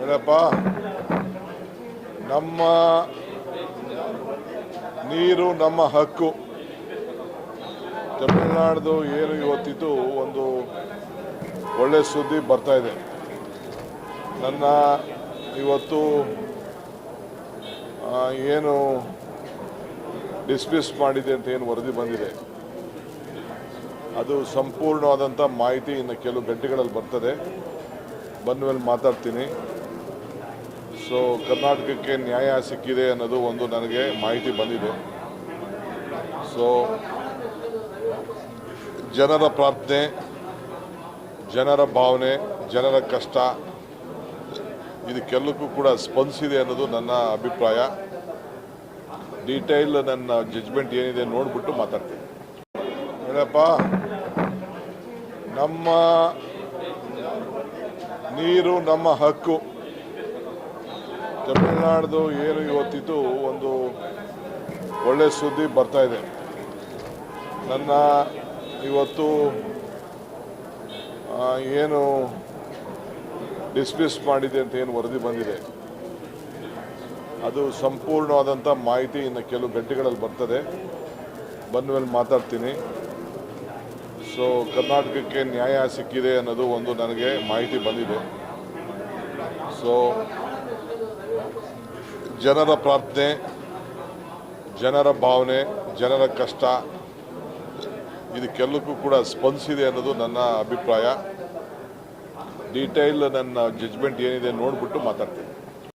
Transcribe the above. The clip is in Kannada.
ನೋಡಪ್ಪ ನಮ್ಮ ನೀರು ನಮ್ಮ ಹಕ್ಕು. ತಮಿಳುನಾಡ್ದು ಏನು ಇವತ್ತಿದ್ದು ಒಂದು ಒಳ್ಳೆ ಸುದ್ದಿ ಬರ್ತಾ ಇದೆ. ನನ್ನ ಇವತ್ತು ಏನು ಡಿಸ್ಮಿಸ್ ಮಾಡಿದೆ ಅಂತ ಏನು ವರದಿ ಬಂದಿದೆ. ಅದು ಸಂಪೂರ್ಣವಾದಂಥ ಮಾಹಿತಿ ಇನ್ನು ಕೆಲವು ಗಂಟೆಗಳಲ್ಲಿ ಬರ್ತದೆ. ಬಂದ ಮೇಲೆ ಮಾತಾಡ್ತೀನಿ. ಸೊ ಕರ್ನಾಟಕಕ್ಕೆ ನ್ಯಾಯ ಸಿಕ್ಕಿದೆ ಅನ್ನೋದು ಒಂದು ನನಗೆ ಮಾಹಿತಿ ಬಂದಿದೆ. ಸೊ ಜನರ ಪ್ರಾರ್ಥನೆ, ಜನರ ಭಾವನೆ, ಜನರ ಕಷ್ಟ, ಇದಕ್ಕೆಲ್ಲಕ್ಕೂ ಕೂಡ ಸ್ಪಂದಿಸಿದೆ ಅನ್ನೋದು ನನ್ನ ಅಭಿಪ್ರಾಯ. ಡೀಟೇಲ್ ನನ್ನ ಜಜ್ಮೆಂಟ್ ಏನಿದೆ ನೋಡಿಬಿಟ್ಟು ಮಾತಾಡ್ತೀನಿ. ಹೇಳಪ್ಪ ನಮ್ಮ ನೀರು, ನಮ್ಮ ಹಕ್ಕು ತಮಿಳುನಾಡ್ದು ಏನು ಇವತ್ತಿದ್ದು ಒಂದು ಒಳ್ಳೆ ಸುದ್ದಿ ಬರ್ತಾ ಇದೆ. ನನ್ನ ಇವತ್ತು ಏನು ಡಿಸ್ಮಿಸ್ ಮಾಡಿದೆ ಅಂತ ಏನು ವರದಿ ಬಂದಿದೆ. ಅದು ಸಂಪೂರ್ಣವಾದಂಥ ಮಾಹಿತಿ ಇನ್ನು ಕೆಲವು ಗಂಟೆಗಳಲ್ಲಿ ಬರ್ತದೆ. ಬಂದ ಮೇಲೆ ಮಾತಾಡ್ತೀನಿ. ಸೊ ಕರ್ನಾಟಕಕ್ಕೆ ನ್ಯಾಯ ಸಿಕ್ಕಿದೆ ಅನ್ನೋದು ಒಂದು ನನಗೆ ಮಾಹಿತಿ ಬಂದಿದೆ. ಸೊ ಜನರ ಪ್ರಾರ್ಥನೆ, ಜನರ ಭಾವನೆ, ಜನರ ಕಷ್ಟ, ಇದಕ್ಕೆಲ್ಲಕ್ಕೂ ಕೂಡ ಸ್ಪಂದಿಸಿದೆ ಅನ್ನೋದು ನನ್ನ ಅಭಿಪ್ರಾಯ. ಡೀಟೇಲ್ ನನ್ನ ಜಜ್ಮೆಂಟ್ ಏನಿದೆ ನೋಡಿಬಿಟ್ಟು ಮಾತಾಡ್ತೀನಿ.